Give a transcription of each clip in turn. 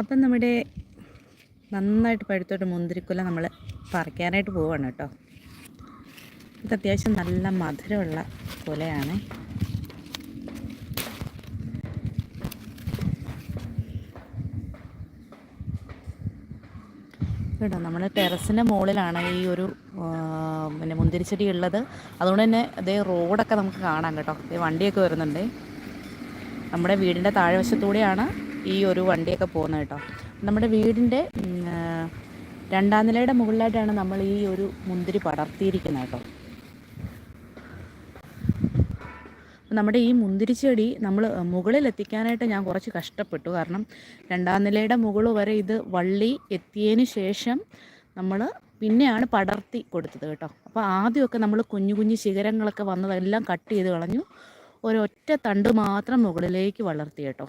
അപ്പം നമ്മുടെ നന്നായിട്ട് പഴുത്തോട്ട് മുന്തിരിക്കുല നമ്മൾ പറിക്കാനായിട്ട് പോവാണ് കേട്ടോ. ഇത് അത്യാവശ്യം നല്ല മധുരമുള്ള കുലയാണ്. കേട്ടോ നമ്മൾ ടെറസിന്റെ മുകളിലാണ് ഈ ഒരു പിന്നെ മുന്തിരിച്ചെടി ഉള്ളത്. അതുകൊണ്ട് തന്നെ അതേ റോഡൊക്കെ നമുക്ക് കാണാം കേട്ടോ. വണ്ടിയൊക്കെ വരുന്നുണ്ട്. നമ്മുടെ വീടിന്റെ താഴ്വശത്തൂടെയാണ് ഈ ഒരു വണ്ടിയൊക്കെ പോകുന്നത് കേട്ടോ. നമ്മുടെ വീടിന്റെ രണ്ടാം നിലയുടെ മുകളിലായിട്ടാണ് നമ്മൾ ഈ ഒരു മുന്തിരി പടർത്തിയിരിക്കുന്നത് കേട്ടോ. നമ്മുടെ ഈ മുന്തിരിച്ചെടി നമ്മൾ മുകളിൽ എത്തിക്കാനായിട്ട് ഞാൻ കുറച്ച് കഷ്ടപ്പെട്ടു. കാരണം രണ്ടാം നിലയുടെ മുകൾ വരെ ഇത് വള്ളി എത്തിയതിന് ശേഷം നമ്മൾ പിന്നെയാണ് പടർത്തി കൊടുത്തത് കേട്ടോ. അപ്പോൾ ആദ്യമൊക്കെ നമ്മൾ കുഞ്ഞു കുഞ്ഞു ശിഖരങ്ങളൊക്കെ വന്നതെല്ലാം കട്ട് ചെയ്ത് കളഞ്ഞു. ഒരൊറ്റ തണ്ട് മാത്രം മുകളിലേക്ക് വളർത്തി കേട്ടോ.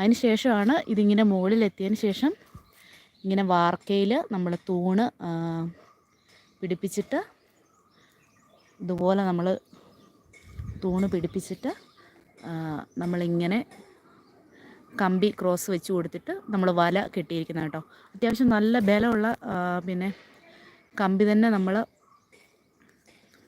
അതിന് ശേഷമാണ് ഇതിങ്ങനെ മുകളിലെത്തിയതിന് ശേഷം ഇങ്ങനെ വാർക്കയിൽ നമ്മൾ തൂണ് പിടിപ്പിച്ചിട്ട് ഇതുപോലെ നമ്മൾ തൂണ് പിടിപ്പിച്ചിട്ട് നമ്മളിങ്ങനെ കമ്പി ക്രോസ് വെച്ച് കൊടുത്തിട്ട് നമ്മൾ വല കെട്ടിയിരിക്കുന്നത് കേട്ടോ. അത്യാവശ്യം നല്ല ബലമുള്ള പിന്നെ കമ്പി തന്നെ നമ്മൾ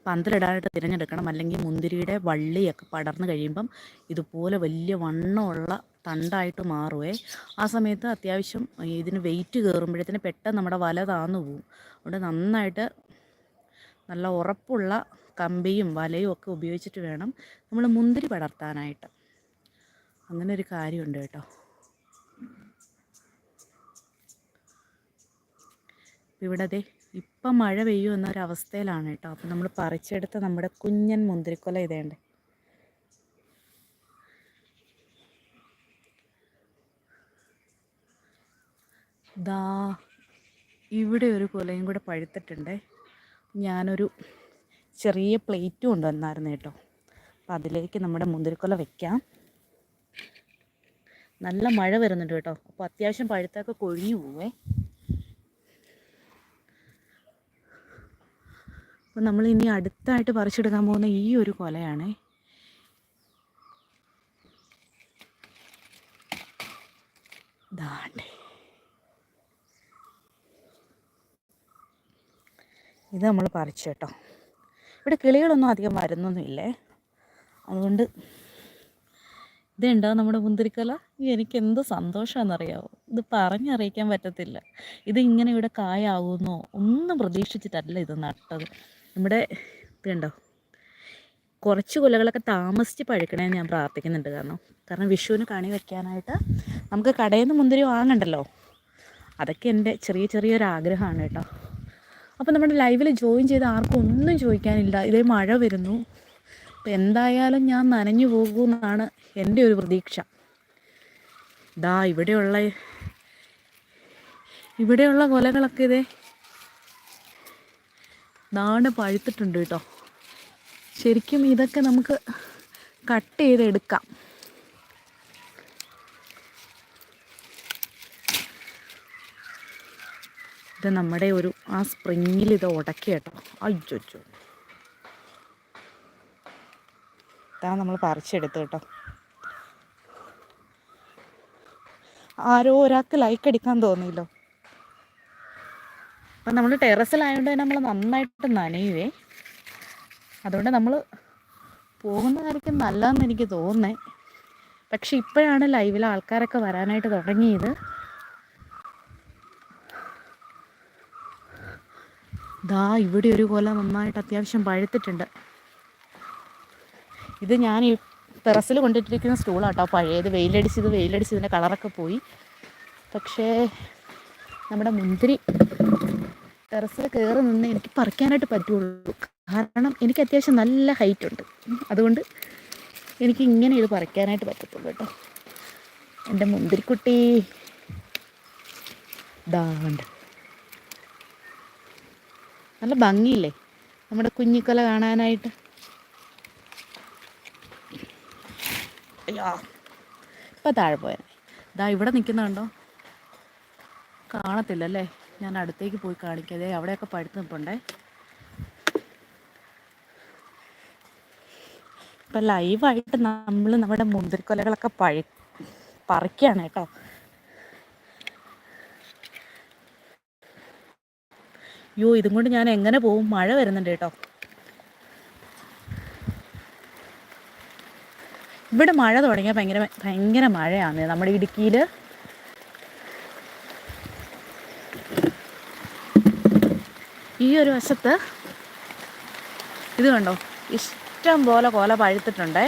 പന്തലിടാനായിട്ട് തിരഞ്ഞെടുക്കണം. അല്ലെങ്കിൽ മുന്തിരിയുടെ വള്ളിയൊക്കെ പടർന്നു കഴിയുമ്പം ഇതുപോലെ വലിയ വണ്ണമുള്ള തണ്ടായിട്ട് മാറുവേ. ആ സമയത്ത് അത്യാവശ്യം ഇതിന് വെയിറ്റ് കയറുമ്പോഴത്തേന് പെട്ടെന്ന് നമ്മുടെ വല താന്നു പോവും. അതുകൊണ്ട് നന്നായിട്ട് നല്ല ഉറപ്പുള്ള കമ്പിയും വലയും ഒക്കെ ഉപയോഗിച്ചിട്ട് വേണം നമ്മൾ മുന്തിരി പടർത്താനായിട്ട്. അങ്ങനെ ഒരു കാര്യമുണ്ട് കേട്ടോ. ഇവിടെ ദേ ഇപ്പം മഴ പെയ്യും എന്നൊരവസ്ഥയിലാണ് കേട്ടോ. അപ്പം നമ്മൾ പറിച്ചെടുത്ത നമ്മുടെ കുഞ്ഞൻ മുന്തിരിക്കൊല ഇതേണ്ടേ ദാ ഇവിടെ ഒരു കുലയും കൂടെ പഴുത്തിട്ടുണ്ടേ. ഞാനൊരു ചെറിയ പ്ലേറ്റ് കൊണ്ടുവന്നായിരുന്നു കേട്ടോ. അപ്പം അതിലേക്ക് നമ്മുടെ മുന്തിരിക്കൊല വെക്കാം. നല്ല മഴ വരുന്നുണ്ട് കേട്ടോ. അപ്പോൾ അത്യാവശ്യം പഴുത്തൊക്കെ കൊഴിഞ്ഞു പോവേ. അപ്പം നമ്മൾ ഇനി അടുത്തായിട്ട് പറിച്ചെടുക്കാൻ പോകുന്ന ഈ ഒരു കൊലയാണ്. ഇത് നമ്മൾ പറിച്ചു കേട്ടോ. ഇവിടെ കിളികളൊന്നും അധികം വരുന്നൊന്നുമില്ലേ അതുകൊണ്ട് ഇതുണ്ടോ നമ്മുടെ മുന്തിരിക്കല? എനിക്ക് എന്ത് സന്തോഷമാണെന്നറിയാവോ ഇത് പറഞ്ഞറിയിക്കാൻ പറ്റത്തില്ല. ഇത് ഇങ്ങനെ ഇവിടെ കായാവുന്നോ? ഒന്നും പ്രതീക്ഷിച്ചിട്ടല്ല ഇത് നട്ടത്. നമ്മുടെ ഇതുണ്ടോ? കുറച്ച് കുലകളൊക്കെ താമസിച്ച് പഴുക്കണേന്ന് ഞാൻ പ്രാർത്ഥിക്കുന്നുണ്ട് കാരണം. കാരണം വിഷുവിന് കണി വയ്ക്കാനായിട്ട് നമുക്ക് കടയിൽ നിന്ന് മുന്തിരി വാങ്ങണ്ടല്ലോ? അതൊക്കെ എന്റെ ചെറിയ ചെറിയൊരു ആഗ്രഹമാണ് കേട്ടോ. അപ്പോൾ നമ്മുടെ ലൈവിൽ ജോയിൻ ചെയ്ത് ആർക്കും ഒന്നും ചോദിക്കാനില്ല. ഇതേ മഴ വരുന്നു. അപ്പോൾ എന്തായാലും ഞാൻ നനഞ്ഞു പോകുമെന്നാണ് എന്റെ ഒരു പ്രതീക്ഷ. ദാ ഇവിടെയുള്ള ഇവിടെയുള്ള കൊലകളൊക്കെ ഇതേ നാട് പഴുത്തിട്ടുണ്ട് കേട്ടോ. ശരിക്കും ഇതൊക്കെ നമുക്ക് കട്ട് ചെയ്തെടുക്കാം. ഇത് നമ്മുടെ ഒരു ആ സ്പ്രിങ്ങിൽ ഇത് ഉടക്കി കേട്ടോ. അയ്യോ ഇതാ നമ്മൾ പറിച്ചെടുത്തു കേട്ടോ. ആരോ ഒരാൾക്ക് ലൈക്ക് അടിക്കാൻ തോന്നിയല്ലോ. അപ്പം നമ്മൾ ടെറസിലായതുകൊണ്ട് തന്നെ നമ്മൾ നന്നായിട്ട് നനയുവേ. അതുകൊണ്ട് നമ്മൾ പോകുന്ന കാര്യത്തിൽ നല്ലതെന്ന് എനിക്ക് തോന്നുന്നത് പക്ഷെ ഇപ്പോഴാണ് ലൈവിൽ ആൾക്കാരൊക്കെ വരാനായിട്ട് തുടങ്ങിയത്. ദാ ഇവിടെ ഒരു കൊല നന്നായിട്ട് അത്യാവശ്യം പഴുത്തിട്ടുണ്ട്. ഇത് ഞാൻ ഈ ടെറസിൽ കൊണ്ടിട്ടിരിക്കുന്ന സ്റ്റൂളാട്ടോ. പഴയത് വെയിലടിച്ചത് വെയിലടിച്ചതിന്റെ കളറൊക്കെ പോയി. പക്ഷേ നമ്മുടെ മുന്തിരി ടെറസിൽ കയറി നിന്ന് എനിക്ക് പറിക്കാനായിട്ട് പറ്റുള്ളൂ. കാരണം എനിക്ക് അത്യാവശ്യം നല്ല ഹൈറ്റ് ഉണ്ട്. അതുകൊണ്ട് എനിക്ക് ഇങ്ങനെ ഇത് പറിക്കാനായിട്ട് പറ്റത്തുള്ളൂ കേട്ടോ. എന്റെ മുന്തിരിക്കുട്ടി. ദാണ്ട് നല്ല ഭംഗിയില്ലേ? നമ്മുടെ കുഞ്ഞിക്കൊല കാണാനായിട്ട്. അയ്യോ. ഇപ്പം താഴെ പോയാൽ ഇതാ ഇവിടെ നിൽക്കുന്നുണ്ടോ കാണത്തില്ലല്ലേ? ഞാൻ അടുത്തേക്ക് പോയി കാണിക്കാതെ അവിടെയൊക്കെ പഴുത്ത് നിൽപ്പുണ്ടേ ഇപ്പം ലൈവായിട്ട് നമ്മൾ നമ്മുടെ മുന്തിരിക്കൊലകളൊക്കെ പഴു പറിക്കുകയാണ് കേട്ടോ. അയ്യോ ഇതും കൊണ്ട് ഞാൻ എങ്ങനെ പോവും? മഴ വരുന്നുണ്ട് കേട്ടോ. ഇവിടെ മഴ തുടങ്ങിയാൽ ഭയങ്കര ഭയങ്കര മഴയാണ്. നമ്മുടെ ഇടുക്കിയിൽ ഈ ഒരു വശത്ത് ഇത് കണ്ടോ? ഇഷ്ടം പോലെ കൊല പഴുത്തിട്ടുണ്ടേ.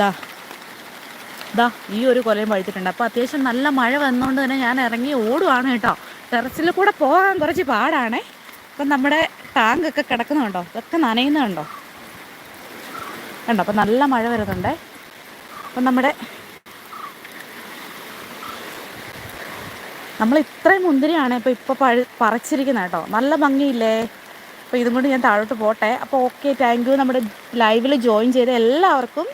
ദാ ദാ ഈ ഒരു കൊലയും പഴുത്തിട്ടുണ്ട്. അപ്പോൾ അത്യാവശ്യം നല്ല മഴ വന്നുകൊണ്ട് തന്നെ ഞാൻ ഇറങ്ങി ഓടുവാണ് കേട്ടോ. ടെറസിൽ കൂടെ പോകാൻ കുറച്ച് പാടാണേ. അപ്പം നമ്മുടെ ടാങ്കൊക്കെ കിടക്കുന്നുണ്ടോ ഇതൊക്കെ നനയുന്നുണ്ടോ കണ്ടോ? അപ്പം നല്ല മഴ വരുന്നുണ്ടേ. അപ്പം നമ്മുടെ നമ്മൾ ഇത്രയും മുന്തിരിയാണ് ഇപ്പോൾ ഇപ്പോൾ പഴ പറിച്ചിരിക്കുന്നത് കേട്ടോ. നല്ല ഭംഗിയില്ലേ? അപ്പോൾ ഇതും കൊണ്ട് ഞാൻ താഴോട്ട് പോട്ടെ. അപ്പോൾ ഓക്കെ താങ്ക് യു നമ്മുടെ ലൈവിൽ ജോയിൻ ചെയ്ത എല്ലാവർക്കും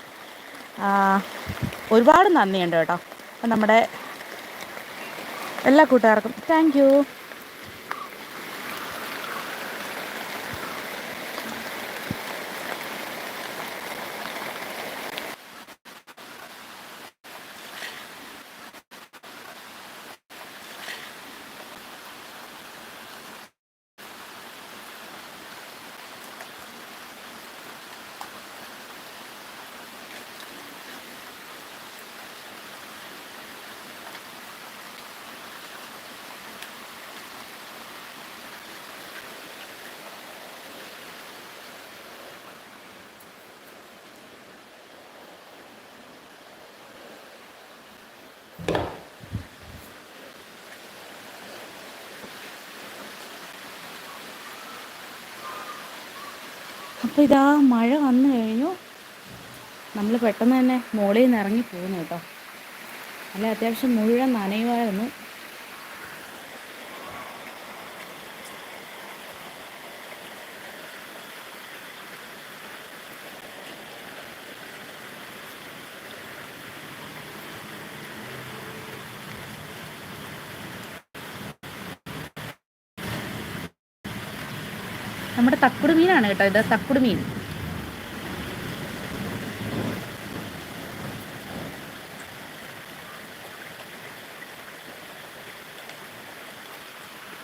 ഒരുപാട് നന്ദിയുണ്ട് കേട്ടോ. അപ്പം നമ്മുടെ എല്ലാ കൂട്ടുകാർക്കും താങ്ക് അപ്പോൾ ഇതാ മഴ വന്നു കഴിഞ്ഞു. നമ്മൾ പെട്ടെന്ന് തന്നെ മുകളിൽ നിന്ന് ഇറങ്ങി പോകുന്നു കേട്ടോ. അല്ല അത്യാവശ്യം മുഴുവൻ നനയുമായിരുന്നു. നമ്മുടെ തക്കുട് മീനാണ് കേട്ടോ ഇത് തക്കുട് മീൻ.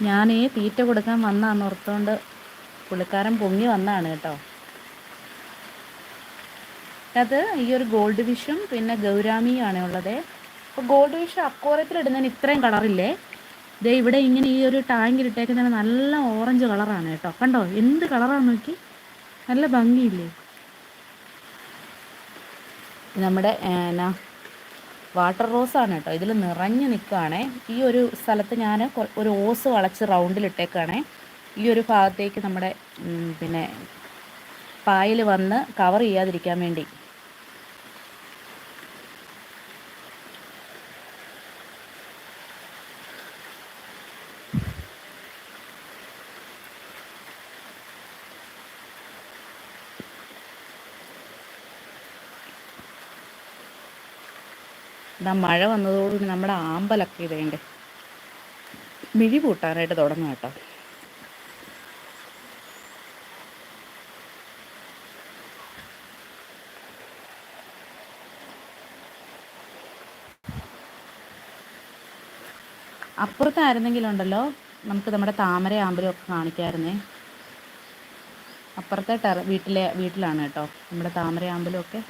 ഞാൻ ഈ തീറ്റ കൊടുക്കാൻ വന്നാന്ന് ഓർത്തുകൊണ്ട് പുള്ളിക്കാരൻ പൊങ്ങി വന്നാണ് കേട്ടോ. അത് ഈ ഒരു ഗോൾഡ് ഫിഷും പിന്നെ ഗൗരാമിയും ആണ് ഉള്ളത്. അപ്പോൾ ഗോൾഡ് ഫിഷ് അക്കോറത്തിൽ ഇടുന്നതിന് ഇത്രയും കളറില്ലേ ദേ ഇവിടെ ഇങ്ങനെ ഈ ഒരു ടാങ്കിൽ ഇട്ടേക്കുന്ന നല്ല ഓറഞ്ച് കളറാണ് കേട്ടോ. കണ്ടോ? എന്ത് കളറാണ് നോക്കി. നല്ല ഭംഗിയില്ലേ? നമ്മുടെ എന്നാ വാട്ടർ റോസാണ് കേട്ടോ. ഇതിൽ നിറഞ്ഞു നിൽക്കുകയാണേ ഈ ഒരു സ്ഥലത്ത് ഞാൻ ഒരു ഓസ് വളച്ച് റൗണ്ടിലിട്ടേക്കാണേ ഈ ഒരു ഭാഗത്തേക്ക് നമ്മുടെ പിന്നെ പായൽ വന്ന് കവർ ചെയ്യാതിരിക്കാൻ വേണ്ടി. ഇതാ മഴ വന്നതോടുകൂടി നമ്മുടെ ആമ്പലൊക്കെ ഇതേണ്ടേ മിഴി പൂട്ടാനായിട്ട് തുടങ്ങും കേട്ടോ. അപ്പുറത്തായിരുന്നെങ്കിലുണ്ടല്ലോ നമുക്ക് നമ്മുടെ താമര ആമ്പലും ഒക്കെ അപ്പുറത്തെ ടെറ വീട്ടിലെ വീട്ടിലാണ് കേട്ടോ നമ്മുടെ താമര ആമ്പലും ഒക്കെ